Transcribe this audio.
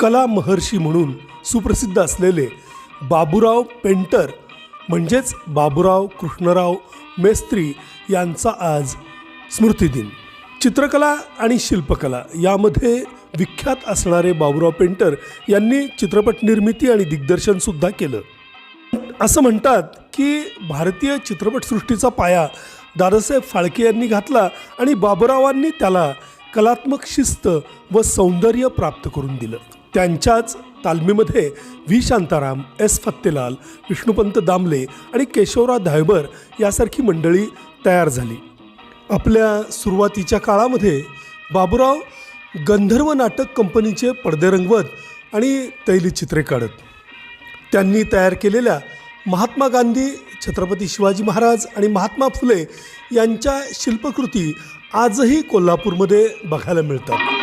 कला महर्षी म्हणून सुप्रसिद्ध असलेले बाबूराव पेंटर म्हणजेच बाबूराव कृष्णराव मेस्त्री यांचा आज स्मृतिदिन. चित्रकला आणि शिल्पकला यामध्ये विख्यात असणारे बाबूराव पेंटर यांनी चित्रपट निर्मिती आणि दिग्दर्शनसुद्धा केलं. असं म्हणतात की भारतीय चित्रपटसृष्टीचा पाया दादासाहेब फाळके यांनी घातला आणि बाबुरावांनी त्याला कलात्मक शिस्त व सौंदर्य प्राप्त करून दिलं. त्यांच्याच तालमीमध्ये व्ही. शांताराम एस. फत्तेलाल विष्णुपंत दामले आणि केशवराव धायबर यासारखी मंडळी तयार झाली. आपल्या सुरुवातीच्या काळामध्ये बाबुराव गंधर्व नाटक कंपनीचे पडदे रंगवत आणि तैली चित्रे काढत. त्यांनी तयार केलेल्या महात्मा गांधी छत्रपती शिवाजी महाराज आणि महात्मा फुले यांच्या शिल्पकृती आजही कोल्हापूरमध्ये बघायला मिळतात.